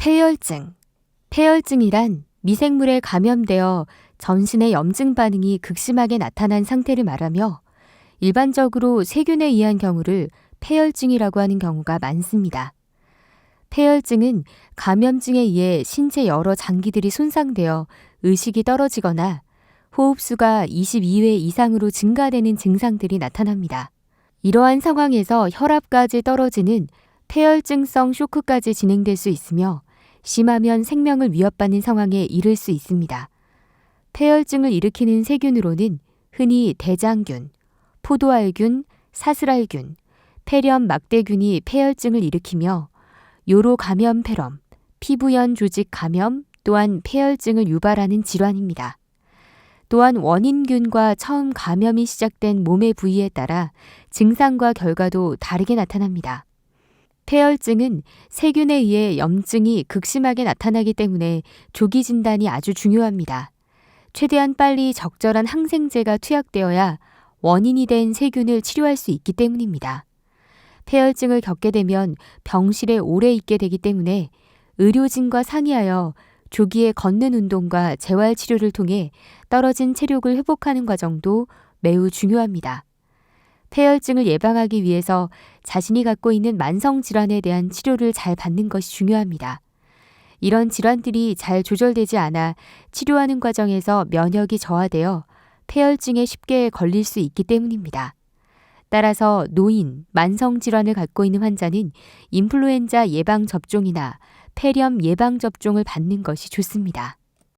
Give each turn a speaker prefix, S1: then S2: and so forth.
S1: 폐혈증. 폐혈증이란 미생물에 감염되어 전신의 염증 반응이 극심하게 나타난 상태를 말하며 일반적으로 세균에 의한 경우를 폐혈증이라고 하는 경우가 많습니다. 폐혈증은 감염증에 의해 신체 여러 장기들이 손상되어 의식이 떨어지거나 호흡수가 22회 이상으로 증가되는 증상들이 나타납니다. 이러한 상황에서 혈압까지 떨어지는 폐혈증성 쇼크까지 진행될 수 있으며 심하면 생명을 위협받는 상황에 이를 수 있습니다. 폐혈증을 일으키는 세균으로는 흔히 대장균, 포도알균, 사슬알균, 폐렴 막대균이 폐혈증을 일으키며 요로 감염 폐렴, 피부연 조직 감염 또한 폐혈증을 유발하는 질환입니다. 또한 원인균과 처음 감염이 시작된 몸의 부위에 따라 증상과 결과도 다르게 나타납니다. 폐혈증은 세균에 의해 염증이 극심하게 나타나기 때문에 조기 진단이 아주 중요합니다. 최대한 빨리 적절한 항생제가 투약되어야 원인이 된 세균을 치료할 수 있기 때문입니다. 폐혈증을 겪게 되면 병실에 오래 있게 되기 때문에 의료진과 상의하여 조기에 걷는 운동과 재활 치료를 통해 떨어진 체력을 회복하는 과정도 매우 중요합니다. 폐혈증을 예방하기 위해서 자신이 갖고 있는 만성 질환에 대한 치료를 잘 받는 것이 중요합니다. 이런 질환들이 잘 조절되지 않아 치료하는 과정에서 면역이 저하되어 폐혈증에 쉽게 걸릴 수 있기 때문입니다. 따라서 노인, 만성 질환을 갖고 있는 환자는 인플루엔자 예방 접종이나 폐렴 예방 접종을 받는 것이 좋습니다.